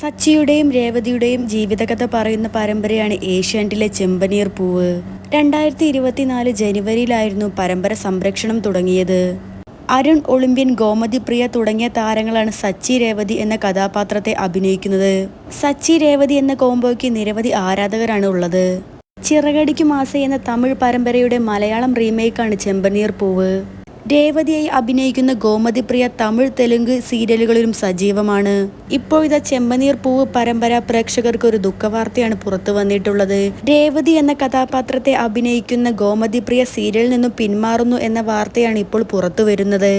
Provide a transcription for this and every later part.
സച്ചിയുടെയും രേവതിയുടെയും ജീവിതകഥ പറയുന്ന പരമ്പരയാണ് ഏഷ്യാനെറ്റിലെ ചെമ്പനീർ പൂവ്. രണ്ടായിരത്തി ഇരുപത്തിനാല് ജനുവരിയിലായിരുന്നു പരമ്പര സംരക്ഷണം തുടങ്ങിയത്. അരുൺ ഒളിമ്പ്യൻ ഗോമതി പ്രിയ തുടങ്ങിയ താരങ്ങളാണ് സച്ചി രേവതി എന്ന കഥാപാത്രത്തെ അഭിനയിക്കുന്നത്. സച്ചി രേവതി എന്ന കോംബോയ്ക്ക് നിരവധി ആരാധകരാണ് ഉള്ളത്. ചിറകടിക്കു മാസ എന്ന തമിഴ് പരമ്പരയുടെ മലയാളം റീമേക്കാണ് ചെമ്പനീർ പൂവ്. രേവതിയായി അഭിനയിക്കുന്ന ഗോമതി പ്രിയ തമിഴ് തെലുങ്ക് സീരിയലുകളിലും സജീവമാണ്. ഇപ്പോഴത്തെ ചെമ്പനീർ പൂവ് പരമ്പര പ്രേക്ഷകർക്ക് ഒരു ദുഃഖവാർത്തയാണ് പുറത്തു വന്നിട്ടുള്ളത്. രേവതി എന്ന കഥാപാത്രത്തെ അഭിനയിക്കുന്ന ഗോമതി പ്രിയ സീരിയലിൽ നിന്നും പിന്മാറുന്നു എന്ന വാർത്തയാണ് ഇപ്പോൾ പുറത്തു വരുന്നത്.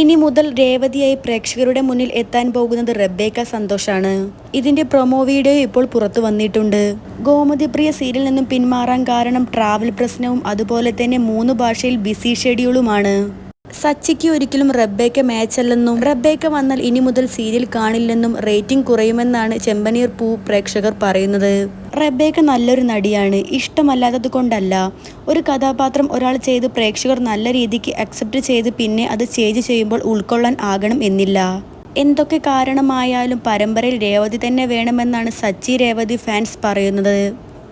ഇനി മുതൽ രേവതിയായി പ്രേക്ഷകരുടെ മുന്നിൽ എത്താൻ പോകുന്നത് റബ്ബേക്ക സന്തോഷാണ്. ഇതിന്റെ പ്രൊമോ വീഡിയോ ഇപ്പോൾ പുറത്തു വന്നിട്ടുണ്ട്. ഗോമതി പ്രിയ സീരിയലിൽ നിന്നും പിന്മാറാൻ കാരണം ട്രാവൽ പ്രശ്നവും അതുപോലെ തന്നെ മൂന്ന് ഭാഷയിൽ ബിസി ഷെഡ്യൂളുമാണ്. സച്ചിക്ക് ഒരിക്കലും റബ്ബേക്ക മാച്ച് അല്ലെന്നും റബ്ബേക്ക വന്നാൽ ഇനി മുതൽ സീരിയൽ കാണില്ലെന്നും റേറ്റിംഗ് കുറയുമെന്നാണ് ചെമ്പനീർ പൂ പ്രേക്ഷകർ പറയുന്നത്. റബ്ബേക്ക നല്ലൊരു നടിയാണ് ഇഷ്ടമല്ലാത്തത് കൊണ്ടല്ല. ഒരു കഥാപാത്രം ഒരാൾ ചെയ്ത് പ്രേക്ഷകർ നല്ല രീതിക്ക് അക്സെപ്റ്റ് ചെയ്ത് പിന്നെ അത് ചേഞ്ച് ചെയ്യുമ്പോൾ ഉൾക്കൊള്ളാൻ ആകണം എന്നില്ല. എന്തൊക്കെ കാരണമായാലും പരമ്പരയിൽ രേവതി തന്നെ വേണമെന്നാണ് സച്ചി രേവതി ഫാൻസ് പറയുന്നത്.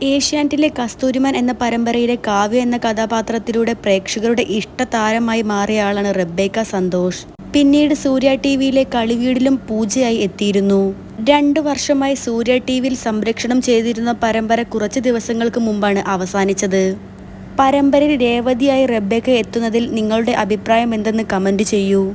ഏഷ്യാനെറ്റിലെ കസ്തൂരിമാൻ എന്ന പരമ്പരയിലെ കാവ്യ എന്ന കഥാപാത്രത്തിലൂടെ പ്രേക്ഷകരുടെ ഇഷ്ടതാരമായി മാറിയ ആളാണ് റബ്ബേക്ക സന്തോഷ്. പിന്നീട് സൂര്യ ടി വിയിലെ കളിവീടിലും പൂജയായി എത്തിയിരുന്നു. രണ്ടു വർഷമായി സൂര്യ ടി വിയിൽ സംരക്ഷണം ചെയ്തിരുന്ന പരമ്പര കുറച്ച് ദിവസങ്ങൾക്ക് മുമ്പാണ് അവസാനിച്ചത്. പരമ്പരയിൽ രേവതിയായി റബ്ബേക്ക എത്തുന്നതിൽ നിങ്ങളുടെ അഭിപ്രായം എന്തെന്ന് കമന്റ് ചെയ്യൂ.